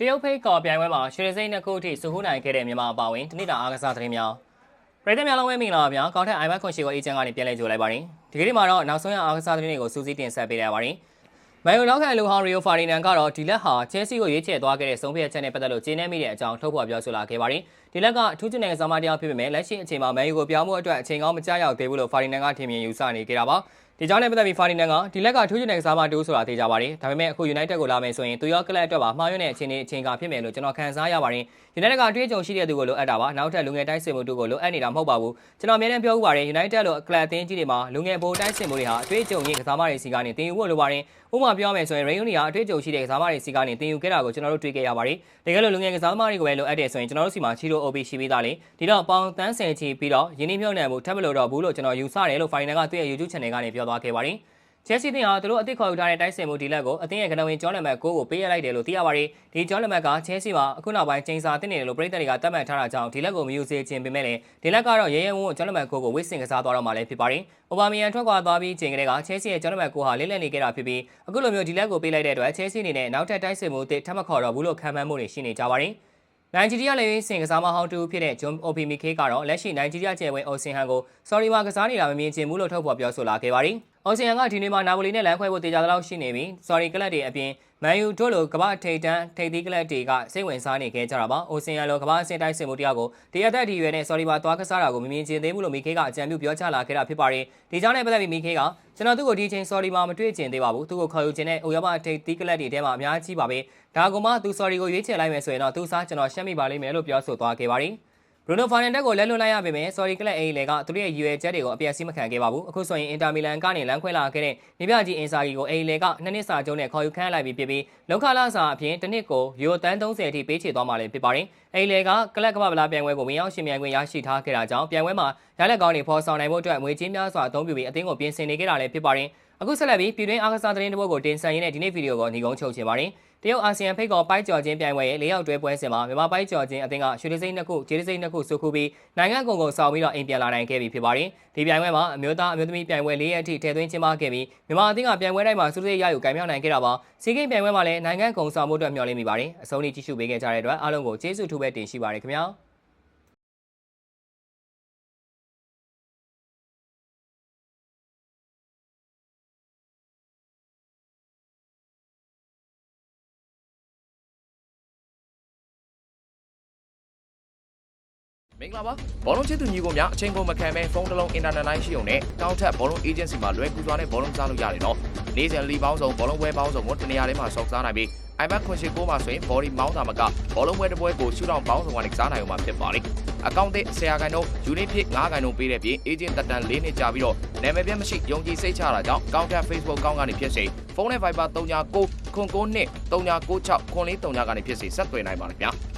တရုတ်ဖိတ်ကော်ပြိုင်ပွဲမှာရွှေစိမ့်နှစ်ခုအထိစုဟူးနိုင်ခဲ့တဲ့မြန်မာအပါအဝင်တနစ်တာအားကစားသတင်းများပြည်သူများလုံးဝမင်္ဂလာပါဗျာကောင်းထက် iPad ခွန်ရှိကိုအေဂျင့်ကနေပြန်လည်ကြိုလိုက်ပါတယ်ဒီကနေ့မှာတော့နောက်ဆုံးရအားကစားသတင်းတွေကိုစူးစီးတင်ဆက်ပေးရပါတယ်မန်ယူနောက်ခံလူဟောင်းရီယိုဖာဒီနန်ကတော့ဒီလက်ဟာချဲစီကိုရွေးချယ်သွားခဲ့တဲ့ဆုံးဖြတ်ချက်နဲ့ပတ်သက်လို့ကျေနပ်မိတဲ့အကြောင်းထုတ်ဖော်ပြောဆိုလာခဲ့ပါတယ်ဒီလက်ကအထူးကျနေတဲ့ကစားမတရားဖြစ်ပေမဲ့လက်ရှိအချိန်မှာမန်ယူကိုပြောင်းဖို့အတွက်အချိန်ကောင်းမကျရောက်သေးဘူးလို့ဖာဒီနန်ကထင်မြင်ယူဆနေကြတာပါဒီကြောင့်လည်းပတ်သက်ပြီးဖာဒီနန်ကဒီလက်ကထူးချင်တဲ့ကစားမတူဆိုတာသိကြပါတယ်ဒါပေမဲ့အခု United ကိုလာမယ်ဆိုရင်သူရောကလပ်အတွက်ပါမှားယွင်းတဲ့အခြေအနေအချိန်ကဖြစ်မယ်လို့ကျွန်တော်ခန်းစားရပါတယ် United ကအတွေ့အကြုံရှိတဲ့သူကိုလိုအပ်တာပါနောက်ထပ်လူငယ်တိုက်စစ်မှုတို့ကိုလိုအပ်နေတာမဟုတ်ပါဘူးကျွန်တော်အမြဲတမ်းပြောဥပါတယ် United လို့ကလပ်အသင်းကြီးတွေမှာလူငယ်ဘိုးတိုက်စစ်မှုတွေဟာအတွေ့အကြုံရင်းကစားမတွေစီကနေတင်ယူဖို့လိုပါတယ်ဥပမာပြောမယ်ဆိုရင် Rayon တွေကအတွေ့အကြုံရှိတဲ့ကစားမတွေစီကနေတင်ယူခဲ့တာကိုကျွန်တော်တို့တွေ့ခဲ့ရပါတယ်တကယ်လို့လူငယ်ကစားသမားတွေကိုပဲလိုအပ်တယ်ဆိုရင်ကျွန်တော်တို့စီမှာချီရို OB ရှိပြီးသားလေဒီတော့ပေါင်တန်းဆယ်ချီပြီးတော့ယင်းနှမြုပ်နှံမှုထပ်မလို့တော့ဘူးလို့ကျွန်တော်ယူဆတယ်လို့ Final ကသူ့ရဲ့ YouTube Channel ကနေပြောသွားခဲ့ပါတယ်ချက်စီတင်ဟာသူတို့အသစ်ခေါ်ယူထားတဲ့တိုက်စင်မှုဒီလက်ကိုအသင်းရဲ့ကနဝင်ကျောင်းလက်မှတ်ကိုကိုပေးရလိုက်တယ်လို့သိရပါတယ်ဒီကျောင်းလက်မှတ်ကချက်စီမှာအခုနောက်ပိုင်းချိန်စာတင်နေတယ်လို့ပြည်သက်တွေကသတ်မှတ်ထားတာကြောင့်ဒီလက်ကိုမယူစေခြင်းပေမဲ့လည်းဒီလက်ကတော့ရဲရဲဝုန်းကျောင်းလက်မှတ်ကိုကိုဝစ်စင်ကစားသွားတော့မှလည်းဖြစ်ပါတယ်အိုဘာမီယန်ထွက်ခွာသွားပြီးချိန်ကလေးကချက်စီရဲ့ကျောင်းလက်မှတ်ကိုဟာလစ်လက်နေခဲ့တာဖြစ်ပြီးအခုလိုမျိုးဒီလက်ကိုပေးလိုက်တဲ့အတွက်ချက်စီအနေနဲ့နောက်ထပ်တိုက်စင်မှုအသစ်ထပ်မခေါ်တော့ဘူးလို့ခံမှန်းမှုတွေရှိနေကြပါတယ် နိုင်ဂျီးရီးယားလေစင်ကစားမဟောင်းတူဖြစ်တဲ့ဂျွန်အိုပီမီခေကတော့လက်ရှိနိုင်ဂျီးရီးယားကျယ်ဝဲအိုစင်ဟန်ကိုဆော်ရီမာကစားနေတာမမြင်ချင်ဘူးလို့ထုတ်ဖော်ပြောဆိုလာခဲ့ပါတယ်။အိုစင်ဟန်ကဒီနေ့မှာနာပိုလီနဲ့လမ်းခွဲဖို့တေချာသလောက်ရှိနေပြီးဆော်ရီကလပ်တွေအပြင်မန်ယူတို့လိုကမ္ဘာထိပ်တန်းထိပ်သီးကလပ်တွေကစိတ်ဝင်စားနေခဲ့ကြတာပါ။အိုစင်ဟန်လိုကမ္ဘာအဆင့်တိုင်းစင်မှုတရားကိုတရသက်ဒီရွယ်နဲ့ဆော်ရီမာသွားကစားတာကိုမမြင်ချင်သေးဘူးလို့မီခေကအကြံပြုပြောချလာခဲ့တာဖြစ်ပါတယ်။ဒီကြောင့်လည်းပတ်သက်ပြီးမီခေကကျွန်တော်သူ့ကိုဒီချိန်ဆော်ရီမာမတွေ့ကျင်သေးပါဘူး။သူ့ကိုခေါ်ယူခြင်းနဲ့အိုယောမထိပ်သီးကလပ်တွေထဲမှာအများကြီးပါပဲ။ဒါကမှသူဆော်ရီကိုရွေးချယ်လိုက်မယ်ဆိုရင်တော့သူစားကျွန်တော်ရှက်မိပါလိမ့်မယ်လို့ပြောဆိုသွားခဲ့ပါတယ်။ Bruno Fernandes ကိုလက်လွတ်လိုက်ရပေမဲ့ Sorry Club A လေကသူတို့ရဲ့ရည်ရွယ်ချက်တွေကိုအပြည့်အစုံမခံခဲ့ပါဘူးအခုဆိုရင် Inter Milan ကနေလမ်းခွဲလာခဲ့တဲ့နေပြကြီး Inzaghi ကို A လေကနှစ်နှစ်စာကျုံးနဲ့ခေါ်ယူခန့်လိုက်ပြီးဖြစ်ပြီးလောက်ခလာစာအပြင်တစ်နှစ်ကိုယူရိုတန်း30အထိပေးချေသွားမှလည်းဖြစ်ပါတယ်။ A လေကကလပ်ကမ္ဘာဗလာပြိုင်ပွဲကိုဝင်ရောက်ရှင်မြန်ခွင့်ရရှိထားခဲ့တာကြောင့်ပြိုင်ပွဲမှာရလက်ကောင်းတွေဖော်ဆောင်နိုင်ဖို့အတွက်ငွေကြေးများစွာအသုံးပြုပြီးအသင်းကိုပြင်ဆင်နေခဲ့တာလည်းဖြစ်ပါတယ်။ အခုဆက်လက်ပြီးပြည်တွင်းအားကစားသတင်းတစ်ပုဒ်ကိုတင်ဆက်ရင်းနဲ့ဒီနေ့ဗီဒီယိုကိုညီကုန်းချုပ်ချင်ပါတယ်။တရုတ်အာဆီယံဖိတ်ခေါ်ပိုက်ကျော်ချင်းပြိုင်ပွဲရဲ့၄ရောက်တွဲပွဲစဉ်မှာမြန်မာပိုက်ကျော်ချင်းအသင်းကရွှေစိမ့်နှစ်ခုကျေးစိမ့်နှစ်ခုစုခုပြီးနိုင်ငံကုန်ကုန်ဆောင်ပြီးတော့အိမ်ပြန်လာနိုင်ခဲ့ပြီဖြစ်ပါတယ်။ဒီပြိုင်ပွဲမှာအမျိုးသားအမျိုးသမီးပြိုင်ပွဲ၄ရက်အထိထည့်သွင်းကျင်းပခဲ့ပြီးမြန်မာအသင်းကပြိုင်ပွဲတိုင်းမှာစုစည်းရယူကင်မြောက်နိုင်ခဲ့တာပါ။စီဂိမ်းပြိုင်ပွဲမှာလည်းနိုင်ငံကုန်ဆောင်မှုအတွက်မျှော်လင့်မိပါတယ်။အဆုံးထိကြည့်ရှုပေးခဲ့ကြတဲ့အတွက်အားလုံးကိုကျေးဇူးထူးပဲတင်ရှိပါတယ်ခင်ဗျာ။။ မင်္ဂလာပါ။ဘောလုံးချစ်သူညီကိုများအချိန်ကုန်မခံဘဲဖုန်းတစ်လုံးအင်တာနက်လိုင်းရှိုံနဲ့တောက်ထက်ဘောလုံး agency မှာလွယ်ကူစွာနဲ့ဘောလုံးစားလို့ရတယ်နော်။နေ့စဉ်လီပေါင်းစုံဘောလုံးပွဲပေါင်းစုံကိုတနေရာထဲမှာစောင့်စားနိုင်ပြီး iPad ခွန်ရှိကိုမှာဆိုရင် body mount တာမကဘောလုံးပွဲတစ်ပွဲကိုရှူတောင်ပေါင်းစုံကနေစားနိုင်အောင်မှာဖြစ်ပါလိမ့်။အကောင့်သစ်ဆရာခိုင်တို့ unit ဖြစ်9ခိုင်တို့ပေးတဲ့ပြင် agent တက်တန်၄နှစ်ကြာပြီးတော့နာမည်ပြမရှိယုံကြည်စိတ်ချတာကြောင့် counter Facebook ကောင်းကနေဖြစ်စေဖုန်းနဲ့ Viber 39 9 9 9 2 3996 9439ကနေဖြစ်စေဆက်သွယ်နိုင်ပါလိမ့်ဗျာ။